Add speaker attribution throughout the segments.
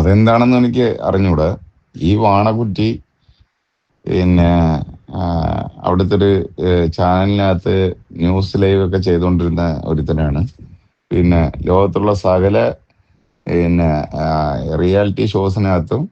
Speaker 1: അതെന്താണെന്ന് എനിക്ക് അറിഞ്ഞൂടെ. ഈ വാണകുറ്റി പിന്നെ അവിടുത്തെ ഒരു ചാനലിനകത്ത് ന്യൂസ് ലൈവ് ഒക്കെ ചെയ്തുകൊണ്ടിരുന്ന ഒരുത്തനാണ്. പിന്നെ ലോകത്തുള്ള സകല പിന്നെ റിയാലിറ്റി ഷോസിനകത്തും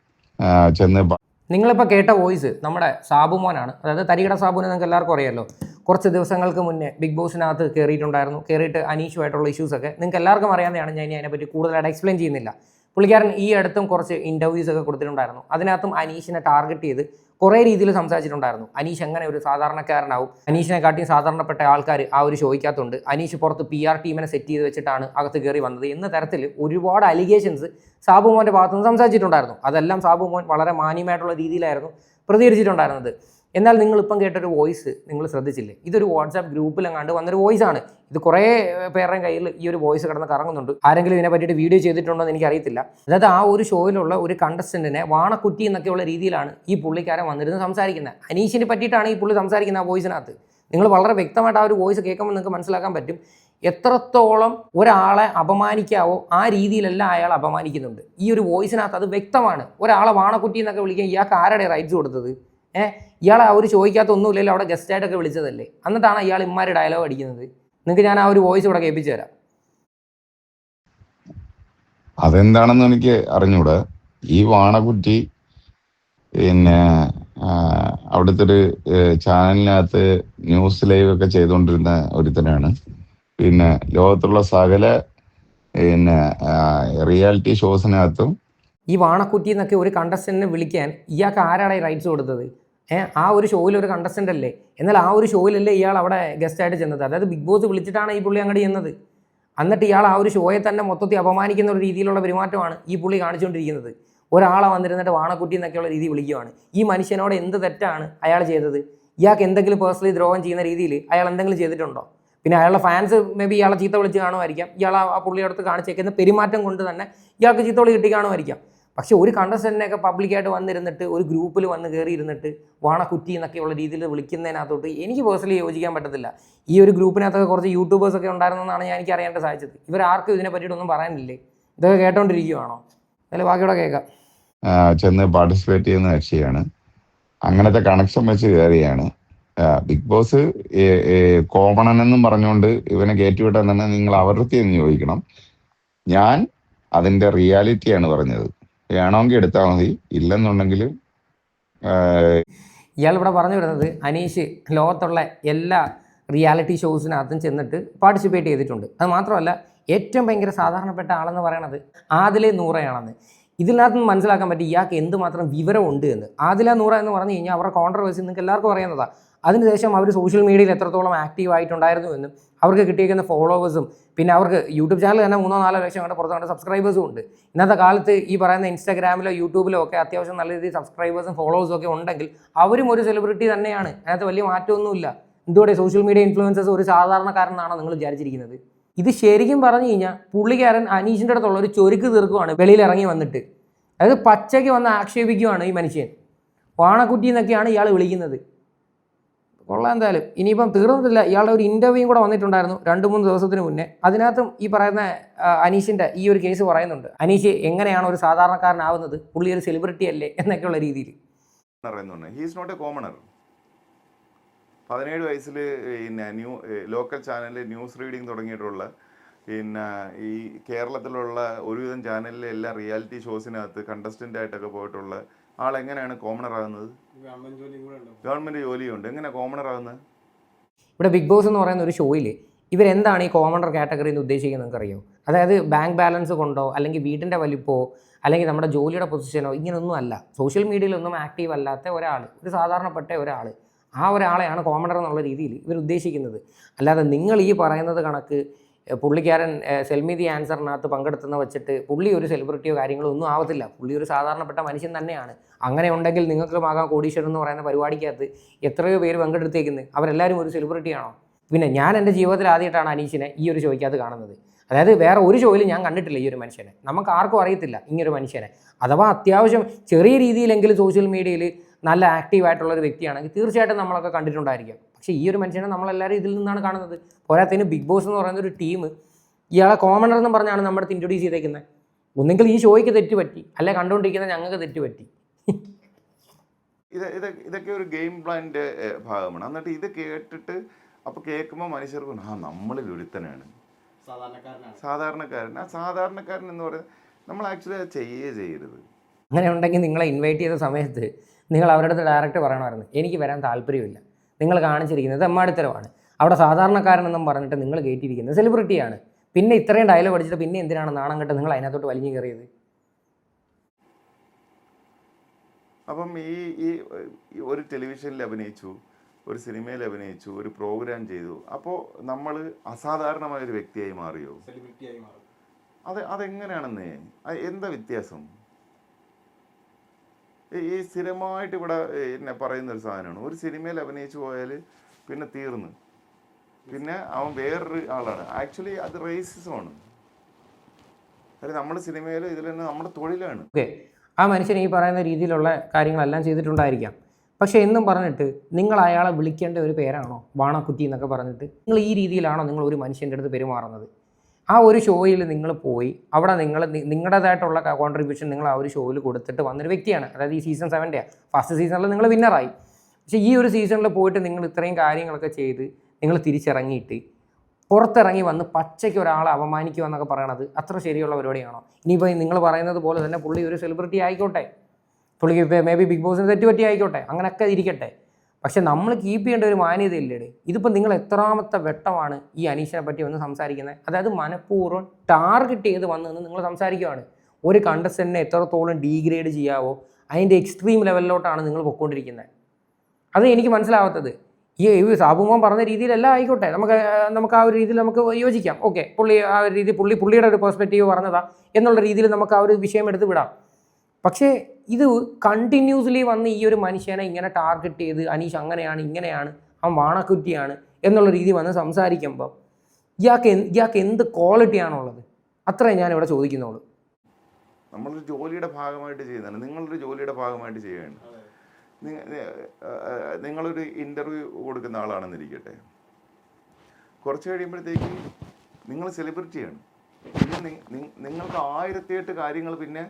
Speaker 1: ചെന്ന്
Speaker 2: നിങ്ങളിപ്പോൾ കേട്ട വോയിസ് നമ്മുടെ സാബുമോനാണ് അതായത് തരികട സാബുവിനെ നിങ്ങൾക്ക് എല്ലാവർക്കും അറിയാമല്ലോ കുറച്ച് ദിവസങ്ങൾക്ക് മുന്നേ ബിഗ് ബോസിനകത്ത് കയറിയിട്ടുണ്ടായിരുന്നു കയറിയിട്ട് അനീഷുമായിട്ടുള്ള ഇഷ്യൂസൊക്കെ നിങ്ങൾക്ക് എല്ലാവർക്കും അറിയാവുന്നതാണ്. ഞാൻ ഇനി അതിനെപ്പറ്റി കൂടുതലായിട്ട് എക്സ്പ്ലെയിൻ ചെയ്യുന്നില്ല. പുള്ളിക്കാരൻ ഈ അടുത്തും കുറച്ച് ഇന്റർവ്യൂസ് ഒക്കെ കൊടുത്തിട്ടുണ്ടായിരുന്നു. അതിനകത്തും അനീഷിനെ ടാർഗറ്റ് ചെയ്ത് കുറേ രീതിയിൽ സംസാരിച്ചിട്ടുണ്ടായിരുന്നു. അനീഷ് എങ്ങനെ ഒരു സാധാരണക്കാരനാവും? അനീഷിനെ കാട്ടിയും സാധാരണപ്പെട്ട ആൾക്കാർ ആ ഒരു ഷോയ്ക്കകത്തുണ്ട്. അനീഷ് പുറത്ത് പി ആർ ടീമിനെ സെറ്റ് ചെയ്ത് വെച്ചിട്ടാണ് അകത്ത് കയറി വന്നത് എന്ന തരത്തിൽ ഒരുപാട് അലിഗേഷൻസ് സാബു മോന്റെ ഭാഗത്തുനിന്ന് സംസാരിച്ചിട്ടുണ്ടായിരുന്നു. അതെല്ലാം സാബു മോൻ വളരെ മാന്യമായിട്ടുള്ള രീതിയിലായിരുന്നു പ്രതികരിച്ചിട്ടുണ്ടായിരുന്നത്. എന്നാൽ നിങ്ങൾ നിങ്ങളിപ്പം കേട്ടൊരു വോയിസ് നിങ്ങൾ ശ്രദ്ധിച്ചില്ലേ? ഇതൊരു വാട്സാപ്പ് ഗ്രൂപ്പിലെങ്ങാണ്ട് വന്നൊരു വോയിസ് ആണ് ഇത് കുറേ പേരുടെ കയ്യിൽ ഈ ഒരു വോയിസ് കിടന്ന് കറങ്ങുന്നുണ്ട്. ആരെങ്കിലും ഇതിനെ പറ്റിയിട്ട് വീഡിയോ ചെയ്തിട്ടുണ്ടോ എന്ന് എനിക്കറിയത്തില്ല. അതായത് ആ ഒരു ഷോയിലുള്ള ഒരു കണ്ടസ്റ്റന്റിനെ വാണക്കുറ്റി എന്നൊക്കെയുള്ള രീതിയിലാണ് ഈ പുള്ളിക്കാരൻ വന്നിരുന്ന് സംസാരിക്കുന്നത്. അനീഷിനെ പറ്റിയിട്ടാണ് ഈ പുള്ളി സംസാരിക്കുന്നത് ആ വോയിസിനകത്ത്. നിങ്ങൾ വളരെ വ്യക്തമായിട്ട് ആ ഒരു വോയിസ് കേൾക്കുമ്പോൾ നിങ്ങൾക്ക് മനസ്സിലാക്കാൻ പറ്റും. എത്രത്തോളം ഒരാളെ അപമാനിക്കാവോ ആ രീതിയിലല്ല അയാൾ അപമാനിക്കുന്നുണ്ട്. ഈ ഒരു വോയിസിനകത്ത് അത് വ്യക്തമാണ്. ഒരാളെ വാണക്കുറ്റി എന്നൊക്കെ വിളിക്കാൻ ഇയാൾക്ക് ആരുടെ റൈറ്റ്സ് കൊടുത്തത്? ഏഹ് ഇയാൾ അവർ ചോദിക്കാത്ത ഒന്നുമില്ലല്ലോ അവിടെ ഗസ്റ്റായിട്ടൊക്കെ വിളിച്ചതല്ലേ? എന്നിട്ടാണ് ഇയാൾ ഇമ്മാര് ഡയലോഗ് അടിക്കുന്നത്. നിങ്ങൾക്ക് ഞാൻ ആ ഒരു വോയിസ് ഇവിടെ കേൾപ്പിച്ചു തരാം.
Speaker 1: അതെന്താണെന്ന് എനിക്ക് അറിഞ്ഞൂടെ. ഈ വാണക്കുറ്റി പിന്നെ അവിടുത്തെ ഒരു ചാനലിനകത്ത് ന്യൂസ് ലൈവ് ഒക്കെ ചെയ്തുകൊണ്ടിരുന്ന ഒരുത്തനാണ്. പിന്നെ ലോകത്തുള്ള സകല പിന്നെ റിയാലിറ്റി ഷോസിനകത്തും
Speaker 2: ഈ വാണക്കുറ്റി എന്നൊക്കെ ഒരു കണ്ടസ്റ്റന്റിനെ വിളിക്കാൻ ഇയാൾക്ക് ആരാണ് ഈ റൈറ്റ്സ് കൊടുത്തത്? ആ ഒരു ഷോയിൽ ഒരു കണ്ടസ്റ്റന്റ് അല്ലേ? എന്നാൽ ആ ഒരു ഷോയിലല്ലേ ഇയാൾ അവിടെ ഗസ്റ്റായിട്ട് ചെന്നത്. അതായത് ബിഗ് ബോസ് വിളിച്ചിട്ടാണ് ഈ പുള്ളി അങ്ങോട്ട് ചെന്നത്. എന്നിട്ട് ഇയാൾ ആ ഒരു ഷോയെ തന്നെ മൊത്തത്തിൽ അപമാനിക്കുന്ന ഒരു രീതിയിലുള്ള പെരുമാറ്റമാണ് ഈ പുള്ളി കാണിച്ചുകൊണ്ടിരിക്കുന്നത്. ഒരാളെ വന്നിരുന്നിട്ട് വാണക്കുട്ടി എന്നൊക്കെയുള്ള രീതി വിളിക്കുകയാണ് ഈ മനുഷ്യനോട് എന്ത് തെറ്റാണ് അയാൾ ചെയ്തത്? ഇയാൾക്ക് എന്തെങ്കിലും പേഴ്സണലി ദ്രോഹം ചെയ്യുന്ന രീതിയിൽ അയാൾ എന്തെങ്കിലും ചെയ്തിട്ടുണ്ടോ? പിന്നെ അയാളുടെ ഫാൻസ് മേ ബി ഇയാളെ ചീത്ത വിളിച്ച് കാണുമായിരിക്കാം. ഇയാൾ ആ പുള്ളിയുടെ അടുത്ത് കാണിച്ചേക്കുന്ന പെരുമാറ്റം കൊണ്ട് തന്നെ ഇയാൾക്ക് ചീത്ത വിളി കിട്ടി കാണുമായിരിക്കാം. പക്ഷെ ഒരു കണ്ടസ്റ്റന്റിനെയൊക്കെ പബ്ലിക്കായിട്ട് വന്നിരുന്നിട്ട് ഒരു ഗ്രൂപ്പിൽ വന്ന് കയറിയിരുന്നിട്ട് വാണ വാണക്കുറ്റി എന്നൊക്കെയുള്ള രീതിയിൽ വിളിക്കുന്നതിനകത്തോട്ട് എനിക്ക് പേഴ്സണലി യോജിക്കാൻ പറ്റത്തില്ല. ഈ ഒരു ഗ്രൂപ്പിനകത്തൊക്കെ കുറച്ച് യൂട്യൂബേഴ്സൊക്കെ ഉണ്ടായിരുന്നെന്നാണ് ഞാൻ എനിക്ക് അറിയാൻ സാധിച്ചത് ഇവർ ആർക്കും ഇതിനെ പറ്റിയിട്ടൊന്നും പറയാനില്ലേ? ഇതൊക്കെ കേട്ടോണ്ടിരിക്കുവാണോ? അതിൽ ബാക്കിയോടെ കേൾക്കാം.
Speaker 1: ചെന്ന് പാർട്ടിസിപ്പേറ്റ് ചെയ്യുന്ന കക്ഷിയാണ്. അങ്ങനത്തെ കണക്ഷൻ വെച്ച് കയറിയാണ് ബിഗ് ബോസ് കോമണൻ എന്നും പറഞ്ഞുകൊണ്ട് ഇവനെ കയറ്റിവിട്ടെന്നാണ് നിങ്ങൾ അവരുത്തി എന്ന് ചോദിക്കണം. ഞാൻ അതിന്റെ റിയാലിറ്റിയാണ് പറഞ്ഞത്. വേണമെങ്കിൽ എടുത്താൽ മതി. ഇല്ലെന്നുണ്ടെങ്കിൽ
Speaker 2: ഇയാൾ ഇവിടെ പറഞ്ഞു വരുന്നത് അനീഷ് ലോകത്തുള്ള എല്ലാ റിയാലിറ്റി ഷോസിനകത്തും ചെന്നിട്ട് പാർട്ടിസിപ്പേറ്റ് ചെയ്തിട്ടുണ്ട്. അത് മാത്രമല്ല ഏറ്റവും ഭയങ്കര സാധാരണപ്പെട്ട ആളെന്ന് പറയണത് ആദിലെ നൂറയാണെന്ന്. ഇതിനകത്ത് നിന്ന് മനസ്സിലാക്കാൻ പറ്റും ഇയാൾക്ക് എന്തുമാത്രം വിവരമുണ്ട് എന്ന്. ആദില നൂറ എന്ന് പറഞ്ഞു കഴിഞ്ഞാൽ അവരുടെ കോൺട്രവേഴ്സി നിങ്ങൾക്ക് എല്ലാവർക്കും അറിയുന്നതാണ് അതിനുശേഷം അവർ സോഷ്യൽ മീഡിയയിൽ എത്രത്തോളം ആക്റ്റീവ് ആയിട്ടുണ്ടായിരുന്നു എന്നും അവർക്ക് കിട്ടിയിരിക്കുന്ന ഫോളോവേഴ്സും പിന്നെ അവർക്ക് യൂട്യൂബ് ചാനൽ തന്നെ മൂന്നോ നാലോ ലക്ഷം കണ്ട് പുറത്തുകൊണ്ട് സബ്സ്ക്രൈബേഴ്സും ഉണ്ട്. ഇന്നത്തെ കാലത്ത് ഈ പറയുന്ന ഇൻസ്റ്റാഗ്രാമിലോ യൂട്യൂബിലോ ഒക്കെ അത്യാവശ്യം നല്ല രീതിയിൽ സബ്സ്ക്രൈബേഴ്സും ഫോളോവേഴ്സും ഒക്കെ ഉണ്ടെങ്കിൽ അവരും ഒരു സെലിബ്രിറ്റി തന്നെയാണ്. അതിനകത്ത് വലിയ മാറ്റമൊന്നുമില്ല. എന്തുകൊണ്ട് സോഷ്യൽ മീഡിയ ഇൻഫ്ലുവൻസേഴ്സ് ഒരു സാധാരണക്കാരനാണോ നിങ്ങൾ വിചാരിച്ചിരിക്കുന്നത്? ഇത് ശരിക്കും പറഞ്ഞു കഴിഞ്ഞാൽ പുള്ളിക്കാരൻ അനീഷിന്റെ അടുത്തുള്ള ഒരു ചൊരുക്ക് തീർക്കുവാണ് വെളിയിൽ ഇറങ്ങി വന്നിട്ട്. അതായത് പച്ചയ്ക്ക് വന്ന് ആക്ഷേപിക്കുവാണ് ഈ മനുഷ്യൻ. വാണക്കുറ്റി എന്നൊക്കെയാണ് ഇയാൾ വിളിക്കുന്നത്. കൊള്ളാം എന്തായാലും ഇനിയിപ്പം തീർന്നിട്ടില്ല. ഇയാളുടെ ഒരു ഇന്റർവ്യൂയും കൂടെ വന്നിട്ടുണ്ടായിരുന്നു രണ്ട് മൂന്ന് ദിവസത്തിന് മുന്നേ. അതിനകത്തും ഈ പറയുന്ന അനീഷിന്റെ ഈ ഒരു കേസ് പറയുന്നുണ്ട്. അനീഷ് എങ്ങനെയാണ് ഒരു സാധാരണക്കാരനാവുന്നത്? പുള്ളി ഒരു സെലിബ്രിറ്റി അല്ലേ? എന്നൊക്കെയുള്ള രീതിയിൽ.
Speaker 1: നോട്ട് എ പതിനേഴ് വയസ്സിൽ പിന്നെ ന്യൂ ലോക്കൽ ചാനലിൽ ന്യൂസ് റീഡിങ് തുടങ്ങിയിട്ടുള്ള പിന്നെ ഈ കേരളത്തിലുള്ള ഒരുവിധം ചാനലിലെ എല്ലാ റിയാലിറ്റി ഷോസിനകത്ത് കണ്ടസ്റ്റന്റ് ആയിട്ടൊക്കെ പോയിട്ടുള്ള ആളെങ്ങനെയാണ് കോമണർ ആകുന്നത്? ഗവൺമെന്റ് ജോലിയുണ്ട്. എങ്ങനെ കോമണർ ആകുന്നത്?
Speaker 2: ഇവിടെ ബിഗ് ബോസ് എന്ന് പറയുന്ന ഒരു ഷോയിൽ ഇവരെന്താണ് ഈ കോമണർ കാറ്റഗറി എന്ന് ഉദ്ദേശിക്കുന്നത് നിങ്ങൾക്കറിയോ? അതായത് ബാങ്ക് ബാലൻസ് കൊണ്ടോ അല്ലെങ്കിൽ വീടിന്റെ വലിപ്പോ അല്ലെങ്കിൽ നമ്മുടെ ജോലിയുടെ പൊസിഷനോ ഇങ്ങനൊന്നും അല്ല. സോഷ്യൽ മീഡിയയിലൊന്നും ആക്റ്റീവ് അല്ലാത്ത ഒരാൾ ഒരു സാധാരണപ്പെട്ട ഒരാൾ ആ ഒരാളെയാണ് കോമണർ എന്നുള്ള രീതിയിൽ ഇവർ ഉദ്ദേശിക്കുന്നത് അല്ലാതെ നിങ്ങൾ ഈ പറയുന്നത് കണക്ക് പുള്ളിക്കാരൻ സെൽമിതി ആൻസറിനകത്ത് പങ്കെടുത്തുന്ന വെച്ചിട്ട് പുള്ളി ഒരു സെലിബ്രിറ്റിയോ കാര്യങ്ങളോ ഒന്നും ആവത്തില്ല. പുള്ളി ഒരു സാധാരണപ്പെട്ട മനുഷ്യൻ തന്നെയാണ്. അങ്ങനെ ഉണ്ടെങ്കിൽ നിങ്ങൾക്കുമാകാം കോടീശ്വരൻ എന്ന് പറയുന്ന പരിപാടിക്കകത്ത് എത്രയോ പേര് പങ്കെടുത്തേക്കുന്നത് അവരെല്ലാവരും ഒരു സെലിബ്രിറ്റിയാണോ പിന്നെ ഞാൻ എന്റെ ജീവിതത്തിൽ ആദ്യമായിട്ടാണ് അനീഷിനെ ഈ ഒരു ഷോയ്ക്കകത്ത് കാണുന്നത്. അതായത് വേറെ ഒരു ഷോയിൽ ഞാൻ കണ്ടിട്ടില്ല ഈ ഒരു മനുഷ്യനെ. നമുക്ക് ആർക്കും അറിയത്തില്ല ഇങ്ങനൊരു മനുഷ്യനെ. അഥവാ അത്യാവശ്യം ചെറിയ രീതിയിലെങ്കിലും സോഷ്യൽ മീഡിയയിൽ നല്ല ആക്റ്റീവായിട്ടുള്ള ഒരു വ്യക്തിയാണെങ്കിൽ തീർച്ചയായിട്ടും നമ്മളൊക്കെ കണ്ടിട്ടുണ്ടായിരിക്കാം. പക്ഷേ ഈ ഒരു മനുഷ്യനെ നമ്മളെല്ലാവരും ഇതിൽ നിന്നാണ് കാണുന്നത്. പോരാത്തതിന് ബിഗ് ബോസ് എന്ന് പറയുന്ന ഒരു ടീം ഇയാളെ കോമണർ എന്ന് പറഞ്ഞാണ് നമ്മുടെ അടുത്ത് ഇൻട്രൊഡ്യൂസ് ചെയ്തേക്കുന്നത്. ഒന്നെങ്കിൽ ഈ ഷോയ്ക്ക് തെറ്റുപറ്റി അല്ലെ കണ്ടുകൊണ്ടിരിക്കുന്ന ഞങ്ങൾക്ക് തെറ്റുപറ്റി
Speaker 1: ഇത് ഇത് ഇതൊക്കെ ഒരു ഗെയിം പ്ലാനിന്റെ ഭാഗമാണ്. എന്നിട്ട് ഇത് കേട്ടിട്ട് അപ്പോൾ കേൾക്കുമ്പോൾ മനുഷ്യർക്ക് ആ നമ്മളിൽ ഒരുത്തനാണ്
Speaker 3: സാധാരണക്കാരനാണ്.
Speaker 1: സാധാരണക്കാരൻ. ആ സാധാരണക്കാരൻ എന്ന് പറയുന്നത് നമ്മൾ ആക്ച്വലി അത് ചെയ്യേ ചെയ്യരുത്.
Speaker 2: അങ്ങനെ ഉണ്ടെങ്കിൽ നിങ്ങളെ ഇൻവൈറ്റ് ചെയ്ത സമയത്ത് നിങ്ങൾ അവരുടെ അടുത്ത് ഡയറക്റ്റ് പറയണമായിരുന്നു. എനിക്ക് വരാൻ താല്പര്യമില്ല. നിങ്ങൾ കാണിച്ചിരിക്കുന്നത് എമ്മാടിത്തരമാണ് അവിടെ സാധാരണക്കാരനെന്നും പറഞ്ഞിട്ട് നിങ്ങൾ കയറ്റിയിരിക്കുന്നത് സെലിബ്രിറ്റിയാണ് പിന്നെ ഇത്രയും ഡയലോഗ് അടിച്ചിട്ട് പിന്നെ എന്തിനാണ് നാണം കെട്ട് നിങ്ങൾ അതിനകത്തോട്ട് വലിഞ്ഞു കയറിയത്?
Speaker 1: അപ്പം ഈ ഈ ഒരു ടെലിവിഷനിൽ അഭിനയിച്ചു ഒരു സിനിമയിൽ അഭിനയിച്ചു ഒരു പ്രോഗ്രാം ചെയ്തു. അപ്പോൾ നമ്മൾ അസാധാരണമായ ഒരു വ്യക്തിയായി മാറിയോ?
Speaker 3: സെലിബ്രിറ്റിയായി മാറും.
Speaker 1: അത് അതെങ്ങനെയാണെന്നേ? അത് എന്താ വ്യത്യാസം? ഈ- സ്ഥിരമായിട്ട് ഇവിടെ എന്നെ പറയുന്ന ഒരു സാധനമാണ്. ഒരു സിനിമയിൽ അഭിനയിച്ചു പോയാൽ പിന്നെ തീർന്നു. പിന്നെ അവൻ വേറൊരു ആളാണ്. ആക്ച്വലി അത് റേസിസമാണ് അത് നമ്മുടെ സിനിമയിൽ ഇതിൽ തന്നെ നമ്മുടെ തൊഴിലാണ്.
Speaker 2: ഓക്കെ. ആ മനുഷ്യൻ ഈ പറയുന്ന രീതിയിലുള്ള കാര്യങ്ങളെല്ലാം ചെയ്തിട്ടുണ്ടായിരിക്കാം. പക്ഷേ എന്നും പറഞ്ഞിട്ട് നിങ്ങൾ അയാളെ വിളിക്കേണ്ട ഒരു പേരാണോ? വാണക്കുറ്റി എന്നൊക്കെ പറഞ്ഞിട്ട്. നിങ്ങൾ ഈ രീതിയിലാണോ നിങ്ങൾ ഒരു മനുഷ്യന്റെ അടുത്ത് പെരുമാറുന്നത്? ആ ഒരു ഷോയിൽ നിങ്ങൾ പോയി അവിടെ നിങ്ങൾ നിങ്ങളുടേതായിട്ടുള്ള കോൺട്രിബ്യൂഷൻ നിങ്ങൾ ആ ഒരു ഷോയിൽ കൊടുത്തിട്ട് വന്നൊരു വ്യക്തിയാണ്. അതായത് ഈ സീസൺ സെവന്റെ ഫസ്റ്റ് സീസണിൽ നിങ്ങൾ വിന്നറായി പക്ഷേ ഈ ഒരു സീസണിൽ പോയിട്ട് നിങ്ങൾ ഇത്രയും കാര്യങ്ങളൊക്കെ ചെയ്ത് നിങ്ങൾ തിരിച്ചിറങ്ങിയിട്ട് പുറത്തിറങ്ങി വന്ന് പച്ചയ്ക്ക് ഒരാളെ അപമാനിക്കുക എന്നൊക്കെ പറയണത് അത്ര ശരിയുള്ള പരിപാടിയാണോ? ഇനിയിപ്പോൾ നിങ്ങൾ പറയുന്നത് പോലെ തന്നെ പുള്ളി ഒരു സെലിബ്രിറ്റി ആയിക്കോട്ടെ. പുള്ളിക്ക് മേ ബി ബിഗ് ബോസിന് തെറ്റുപറ്റി ആയിക്കോട്ടെ. അങ്ങനെയൊക്കെ ഇരിക്കട്ടെ. പക്ഷെ നമ്മൾ കീപ്പ് ചെയ്യേണ്ട ഒരു മാന്യത മാന്യതയില്ലേടെ? ഇതിപ്പോൾ നിങ്ങൾ എത്രാമത്തെ വെട്ടമാണ് ഈ അനീഷിനെ പറ്റി വന്ന് സംസാരിക്കുന്നത്? അതായത് മനഃപൂർവം ടാർഗറ്റ് ചെയ്ത് വന്ന് നിങ്ങൾ സംസാരിക്കുകയാണ് ഒരു കണ്ടസ്റ്റന്റിനെ എത്രത്തോളം ഡീഗ്രേഡ് ചെയ്യാവോ അതിന്റെ എക്സ്ട്രീം ലെവലിലോട്ടാണ് നിങ്ങൾ പൊയ്ക്കൊണ്ടിരിക്കുന്നത് അത് എനിക്ക് മനസ്സിലാവാത്തത്. ഈ സാബുമോൻ പറഞ്ഞ രീതിയിലല്ല ആയിക്കോട്ടെ. നമുക്ക് നമുക്ക് ആ ഒരു രീതിയിൽ നമുക്ക് യോജിക്കാം. ഓക്കെ പുള്ളി ആ ഒരു രീതി പുള്ളി പുള്ളിയുടെ ഒരു പെർസ്പെക്റ്റീവ് പറഞ്ഞതാ. എന്നുള്ള രീതിയിൽ നമുക്ക് ആ ഒരു വിഷയം എടുത്ത് വിടാം. പക്ഷേ ഇത് കണ്ടിന്യൂസ്ലി വന്ന് ഈ ഒരു മനുഷ്യനെ ഇങ്ങനെ ടാർഗറ്റ് ചെയ്ത് അനീഷ് അങ്ങനെയാണ് ഇങ്ങനെയാണ് അവൻ വാണക്കുറ്റിയാണ് എന്നുള്ള രീതി വന്ന് സംസാരിക്കുമ്പോൾ ഇയാൾക്ക് എന്ത് ഇയാൾക്ക് എന്ത് ക്വാളിറ്റിയാണുള്ളത് അത്രേ ഞാൻ ഇവിടെ ചോദിക്കുന്നുള്ളൂ.
Speaker 1: നമ്മളൊരു ജോലിയുടെ ഭാഗമായിട്ട് ചെയ്യുന്നതാണ്. നിങ്ങളൊരു ജോലിയുടെ ഭാഗമായിട്ട് ചെയ്യുകയാണ്. നിങ്ങളൊരു ഇന്റർവ്യൂ കൊടുക്കുന്ന ആളാണെന്നിരിക്കട്ടെ. കുറച്ച് കഴിയുമ്പോഴത്തേക്ക് നിങ്ങൾ സെലിബ്രിറ്റിയാണ് പിന്നെ നിങ്ങൾക്ക് ആയിരത്തിയെട്ട് കാര്യങ്ങൾ പിന്നെ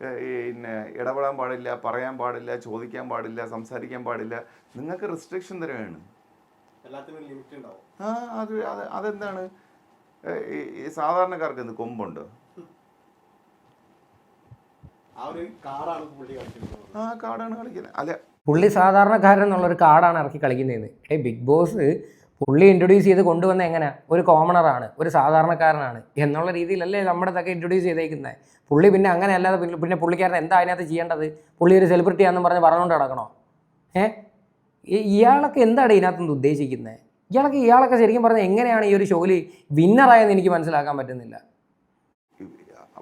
Speaker 1: പിന്നെ ഇടപെടാൻ പാടില്ല പറയാൻ പാടില്ല ചോദിക്കാൻ പാടില്ല സംസാരിക്കാൻ പാടില്ല. നിങ്ങൾക്ക് റെസ്ട്രിക്ഷൻ തരുകയാണ്
Speaker 3: എല്ലാത്തിനും ലിമിറ്റ് ഉണ്ടാവും.
Speaker 1: ആ അത് അത് അതെന്താണ്? ഈ സാധാരണക്കാർക്ക് എന്ത് കൊമ്പുണ്ട്?
Speaker 3: ആ കാടാണ് കളിക്കുന്നത്.
Speaker 1: അല്ല
Speaker 2: പുള്ളി സാധാരണക്കാരൻ എന്നുള്ളൊരു കാടാണ് ഇറക്കി കളിക്കുന്നതെന്ന്. ഏ ബിഗ് ബോസ് പുള്ളി ഇൻട്രൊഡ്യൂസ് ചെയ്ത് കൊണ്ടുവന്ന എങ്ങനെ? ഒരു കോമണറാണ് ഒരു സാധാരണക്കാരനാണ് എന്നുള്ള രീതിയിലല്ലേ നമ്മുടെ ഇതൊക്കെ ഇൻട്രൊഡ്യൂസ് ചെയ്തേക്കുന്നത് പുള്ളി പിന്നെ അങ്ങനെ അല്ലാതെ പിന്നെ- പിന്നെ പുള്ളിക്കാരൻ എന്താ അതിനകത്ത് ചെയ്യേണ്ടത്? പുള്ളി ഒരു സെലിബ്രിറ്റി ആണെന്ന് പറഞ്ഞ് പറഞ്ഞുകൊണ്ട് നടക്കണോ? ഏ? ഇയാളൊക്കെ എന്താണ് ഇതിനകത്തുനിന്ന് ഉദ്ദേശിക്കുന്നത് ഇയാളൊക്കെ ഇയാളൊക്കെ ശരിക്കും പറഞ്ഞാൽ എങ്ങനെയാണ് ഈ ഒരു ഷോയിൽ വിന്നറായെന്ന് എനിക്ക് മനസ്സിലാക്കാൻ പറ്റുന്നില്ല.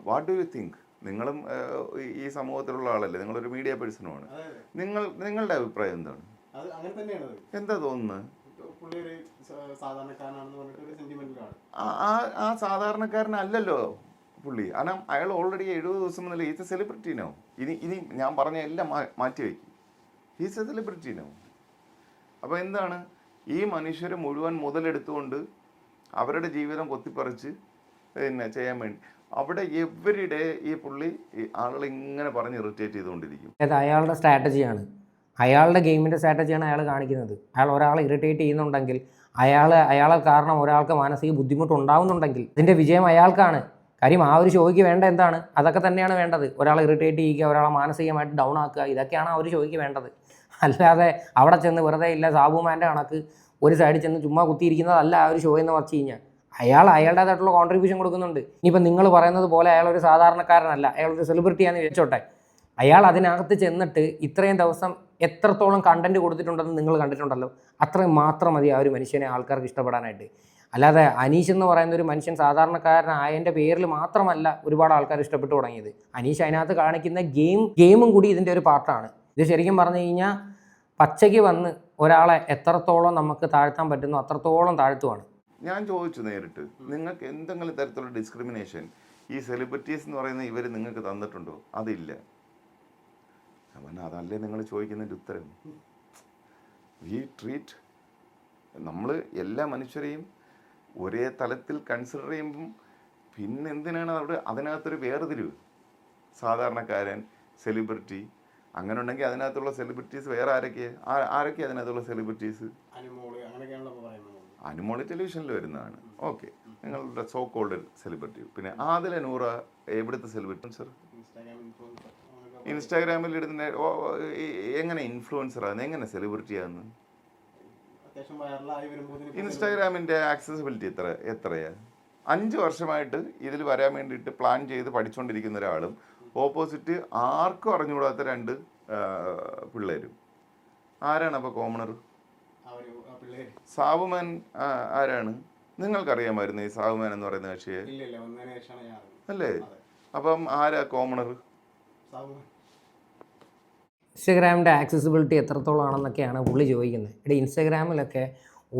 Speaker 1: വാട്ട് ഡു യു തിങ്ക് നിങ്ങളും ഈ- സമൂഹത്തിലുള്ള ആളല്ലേ? നിങ്ങളൊരു മീഡിയ പേഴ്സണുമാണ് നിങ്ങൾ നിങ്ങളുടെ അഭിപ്രായം എന്താണ്? എന്താ തോന്നുന്നത്
Speaker 3: പുള്ളി ഒരു സാധാരണക്കാരനാണെന്ന് പറഞ്ഞിട്ട് ഒരു സെന്റിമെന്റിലാണ്
Speaker 1: ആ- ആ ആ സാധാരണക്കാരനല്ലല്ലോ പുള്ളി. കാരണം അയാൾ ഓൾറെഡി എഴുപത് ദിവസം മുതൽ ഈസ് എ സെലിബ്രിറ്റീനോ ഇനി ഇനി ഞാൻ പറഞ്ഞ എല്ലാം മാറ്റി വയ്ക്കും. ഈസ് എ സെലിബ്രിറ്റീനോ അപ്പോൾ എന്താണ്? ഈ മനുഷ്യരെ മുഴുവൻ മുതലെടുത്തുകൊണ്ട് അവരുടെ ജീവിതം കൊത്തിപ്പറിച്ച് പിന്നെ ചെയ്യാൻ വേണ്ടി. അവിടെ എവരിഡേ ഈ പുള്ളി ആളുകൾ ഇങ്ങനെ പറഞ്ഞ് ഇറിറ്റേറ്റ് ചെയ്തുകൊണ്ടിരിക്കും.
Speaker 2: അയാളുടെ സ്ട്രാറ്റജിയാണ് അയാളുടെ ഗെയിമിന്റെ സ്ട്രാറ്റജിയാണ് അയാൾ കാണിക്കുന്നത്. അയാൾ ഒരാളെ ഇറിറ്റേറ്റ് ചെയ്യുന്നുണ്ടെങ്കിൽ അയാൾ അയാളെ കാരണം ഒരാൾക്ക് മാനസിക ബുദ്ധിമുട്ട് ഉണ്ടാവുന്നുണ്ടെങ്കിൽ ഇതിന്റെ വിജയം അയാൾക്കാണ്. കാര്യം ആ ഒരു ഷോയ്ക്ക് വേണ്ട എന്താണ്? അതൊക്കെ തന്നെയാണ് വേണ്ടത്. ഒരാളെ ഇറിറ്റേറ്റ് ചെയ്യുക ഒരാളെ മാനസികമായിട്ട് ഡൗൺ ആക്കുക ഇതൊക്കെയാണ് ആ ഒരു ഷോയ്ക്ക് വേണ്ടത്. അല്ലാതെ അവിടെ ചെന്ന് വെറുതെ ഇല്ല സാബുമാന്റെ കണക്ക് ഒരു സൈഡിൽ ചെന്ന് ചുമ്മാ കുത്തിയിരിക്കുന്നതല്ല ആ ഒരു ഷോ എന്ന് പറഞ്ഞു കഴിഞ്ഞാൽ. അയാൾ അയാളുടേതായിട്ടുള്ള കോൺട്രിബ്യൂഷൻ കൊടുക്കുന്നുണ്ട്. ഇനിയിപ്പോൾ നിങ്ങൾ പറയുന്നത് പോലെ അയാൾ ഒരു സാധാരണക്കാരനല്ല അയാൾ ഒരു സെലിബ്രിറ്റിയാണെന്ന് വെച്ചോട്ടെ. അയാൾ അതിനകത്ത് ചെന്നിട്ട് ഇത്രയും ദിവസം എത്രത്തോളം കണ്ടന്റ് കൊടുത്തിട്ടുണ്ടെന്ന് നിങ്ങൾ കണ്ടിട്ടുണ്ടല്ലോ. അത്രയും മാത്രം മതി ആ ഒരു മനുഷ്യനെ ആൾക്കാർക്ക് ഇഷ്ടപ്പെടാനായിട്ട്. അല്ലാതെ അനീഷ് എന്ന് പറയുന്ന ഒരു മനുഷ്യൻ സാധാരണക്കാരനായതിന്റെ പേരിൽ മാത്രമല്ല ഒരുപാട് ആൾക്കാർ ഇഷ്ടപ്പെട്ടു തുടങ്ങിയത്. അനീഷ് അതിനകത്ത് കാണിക്കുന്ന ഗെയിം ഗെയിമും കൂടി ഇതിന്റെ ഒരു പാർട്ടാണ്. ഇത് ശരിക്കും പറഞ്ഞു കഴിഞ്ഞാൽ പച്ചയ്ക്ക് വന്ന് ഒരാളെ എത്രത്തോളം നമുക്ക് താഴ്ത്താൻ പറ്റുന്നു അത്രത്തോളം താഴ്ത്തുവാണ്.
Speaker 1: ഞാൻ ചോദിച്ചു നേരിട്ട് നിങ്ങൾക്ക് എന്തെങ്കിലും തരത്തിലുള്ള ഡിസ്ക്രിമിനേഷൻ ഈ സെലിബ്രിറ്റീസ് എന്ന് പറയുന്ന ഇവർ നിങ്ങൾക്ക് തന്നിട്ടുണ്ടോ? അതില്ല. അതല്ലേ നിങ്ങൾ ചോദിക്കുന്നതിന്റെ ഉത്തരം? വി ട്രീറ്റ് നമ്മൾ എല്ലാ മനുഷ്യരെയും ഒരേ തലത്തിൽ കൺസിഡർ ചെയ്യുമ്പം പിന്നെ എന്തിനാണ് അവിടെ അതിനകത്തൊരു വേർതിരിവ്? സാധാരണക്കാരൻ സെലിബ്രിറ്റി അങ്ങനെ ഉണ്ടെങ്കിൽ അതിനകത്തുള്ള സെലിബ്രിറ്റീസ് വേറെ ആരൊക്കെ ആരൊക്കെ അതിനകത്തുള്ള സെലിബ്രിറ്റീസ് അനുമോൾ ടെലിവിഷനിൽ വരുന്നതാണ്. ഓക്കെ നിങ്ങളുടെ സോ കോൾഡ് സെലിബ്രിറ്റി പിന്നെ ആദില നൂറ് എവിടുത്തെ സെലിബ്രിറ്റി സർ ഇൻസ്റ്റാഗ്രാമിൽ ഇടുന്ന എങ്ങനെ ഇൻഫ്ലുവൻസർ ആണ് എങ്ങനെ സെലിബ്രിറ്റി ആകുന്നു
Speaker 4: ഇൻസ്റ്റാഗ്രാമിന്റെ
Speaker 1: ഇൻസ്റ്റാഗ്രാമിന്റെ ആക്സസിബിലിറ്റി എത്ര എത്രയാ? അഞ്ച് വർഷമായിട്ട് ഇതിൽ വരാൻ വേണ്ടിയിട്ട് പ്ലാൻ ചെയ്ത് പഠിച്ചുകൊണ്ടിരിക്കുന്ന ഒരാളും ഓപ്പോസിറ്റ് ആർക്കും അറിഞ്ഞുകൂടാത്ത രണ്ട് പിള്ളേരും. ആരാണ് അപ്പോൾ കോമണർ സാവുമാൻ ആരാണ്? നിങ്ങൾക്കറിയാമായിരുന്നു ഈ സാവുമാൻ എന്ന് പറയുന്ന കക്ഷിയെ. അല്ലേ? അപ്പം ആരാ കോമണർ
Speaker 2: ഇൻസ്റ്റഗ്രാമിന്റെ ആക്സസിബിലിറ്റി എത്രത്തോളമാണെന്നൊക്കെയാണ് പുള്ളി ചോദിക്കുന്നത്. ഇവിടെ ഇൻസ്റ്റഗ്രാമിലൊക്കെ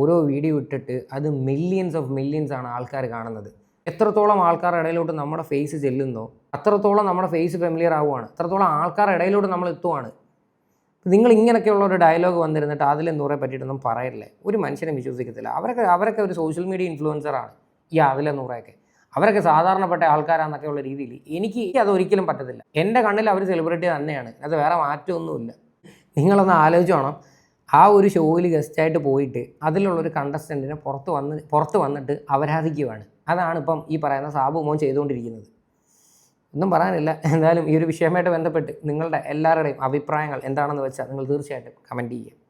Speaker 2: ഓരോ വീഡിയോ ഇട്ടിട്ട് അത് മില്യൻസ് ഓഫ് മില്യൻസ് ആണ് ആൾക്കാർ കാണുന്നത്. എത്രത്തോളം ആൾക്കാരുടെ ഇടയിലോട്ട് നമ്മുടെ ഫേസ് ചെല്ലുന്നോ അത്രത്തോളം നമ്മുടെ ഫേസ് ഫെമിലിയർ ആവുകയാണ് അത്രത്തോളം ആൾക്കാരുടെ ഇടയിലോട്ട് നമ്മൾ എത്തുവാണ്. നിങ്ങൾ ഇങ്ങനെയൊക്കെയുള്ള ഒരു ഡയലോഗ് വന്നിരുന്നിട്ട് അതിൽ നൂറെ പറ്റിയിട്ടൊന്നും പറയല്ലേ? ഒരു മനുഷ്യനെ വിശ്വസിക്കത്തില്ല. അവരൊക്കെ അവരൊക്കെ ഒരു സോഷ്യൽ മീഡിയ ഇൻഫ്ലുവൻസറാണ് ഈ അതിലെ നൂറയൊക്കെ. അവരൊക്കെ സാധാരണപ്പെട്ട ആൾക്കാരാന്നൊക്കെ ഉള്ള രീതിയിൽ എനിക്ക് അത് ഒരിക്കലും പറ്റത്തില്ല. എന്റെ കണ്ണിൽ അവർ സെലിബ്രിറ്റി തന്നെയാണ്. അത് വേറെ മാറ്റമൊന്നുമില്ല. നിങ്ങളൊന്ന് ആലോചിച്ചോണം ആ ഒരു ഷോയിൽ ഗസ്റ്റായിട്ട് പോയിട്ട് അതിലുള്ളൊരു കണ്ടസ്റ്റന്റിനെ പുറത്ത് വന്ന് പുറത്ത് വന്നിട്ട് അപരാധിക്കുവാണ്. അതാണ് ഇപ്പം ഈ പറയുന്ന സാബു മോൻ ചെയ്തുകൊണ്ടിരിക്കുന്നത്. ഒന്നും പറയാനില്ല. എന്തായാലും ഈ ഒരു വിഷയമായിട്ട് ബന്ധപ്പെട്ട് നിങ്ങളുടെ എല്ലാവരുടെയും അഭിപ്രായങ്ങൾ എന്താണെന്ന് വെച്ചാൽ നിങ്ങൾ തീർച്ചയായിട്ടും കമന്റ് ചെയ്യുക.